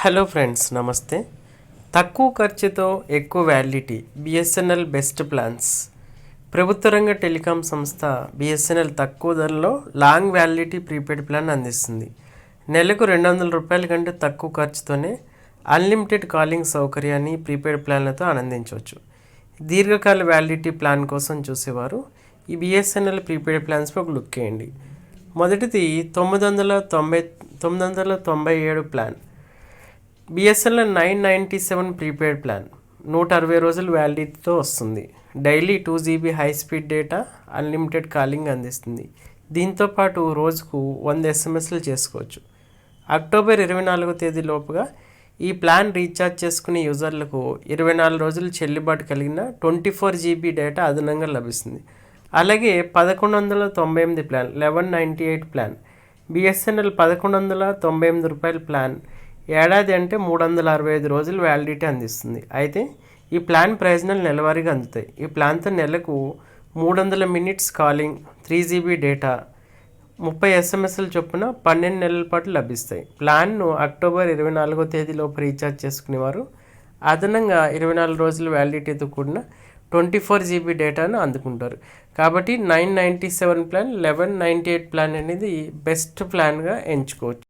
Hello friends నమస్తే. తక్కువ ఖర్చుతో ఎక్కువ వ్యాలిడిటీ బిఎస్ఎన్ఎల్ బెస్ట్ ప్లాన్స్ ప్రభుత్వ రంగ టెలికాం సంస్థ బిఎస్ఎన్ఎల్ తక్కువ ధరలో లాంగ్ వ్యాలిడిటీ ప్రీపెయిడ్ ప్లాన్ అందిస్తుంది. నెలకు రెండు వందల రూపాయల కంటే తక్కువ ఖర్చుతోనే అన్లిమిటెడ్ కాలింగ్ సౌకర్యాన్ని ప్రీపెయిడ్ ప్లాన్లతో ఆనందించవచ్చు. దీర్ఘకాల వ్యాలిడిటీ ప్లాన్ కోసం చూసేవారు ఈ బిఎస్ఎన్ఎల్ ప్రీపెయిడ్ ప్లాన్స్పై ఒక లుక్ చేయండి మొదటిది తొమ్మిది వందల తొంభై తొమ్మిది వందల తొంభై ఏడు plan BSNL nine ninety seven prepaid plan. నూట అరవై రోజుల వ్యాలిడిటీతో వస్తుంది. Daily two GB high speed data unlimited calling అందిస్తుంది. దీంతో పాటు రోజుకు వంద ఎస్ఎంఎస్లు చేసుకోవచ్చు. అక్టోబర్ ఇరవై నాలుగో తేదీ లోపుగా ఈ ప్లాన్ రీఛార్జ్ చేసుకునే యూజర్లకు ఇరవై నాలుగు రోజులు చెల్లుబాటు కలిగిన ట్వంటీ ఫోర్ జీబీ డేటా అదనంగా లభిస్తుంది. అలాగే పదకొండు వందల తొంభై ఎనిమిది plan eleven ninety eight plan. BSNL పదకొండు వందల తొంభై ఎనిమిది రూపాయల ప్లాన్ ఏడాది అంటే మూడు వందల అరవై ఐదు రోజులు వ్యాలిడిటీ అందిస్తుంది. అయితే ఈ ప్లాన్ ప్రయోజనాలు నెలవారీగా అందుతాయి. ఈ ప్లాన్తో నెలకు మూడు వందల minutes calling three GB data ముప్పై ఎస్ఎంఎస్ల చొప్పున పన్నెండు నెలల పాటు లభిస్తాయి. ప్లాన్ను అక్టోబర్ ఇరవై నాలుగో తేదీలోపు రీఛార్జ్ చేసుకునేవారు. అదనంగా ఇరవై నాలుగు రోజుల వ్యాలిడిటీతో కూడిన ట్వంటీ ఫోర్ జీబీ డేటాను అందుకుంటారు. కాబట్టి nine ninety seven plan eleven ninety eight plan అనేది బెస్ట్ ప్లాన్గా ఎంచుకోవచ్చు.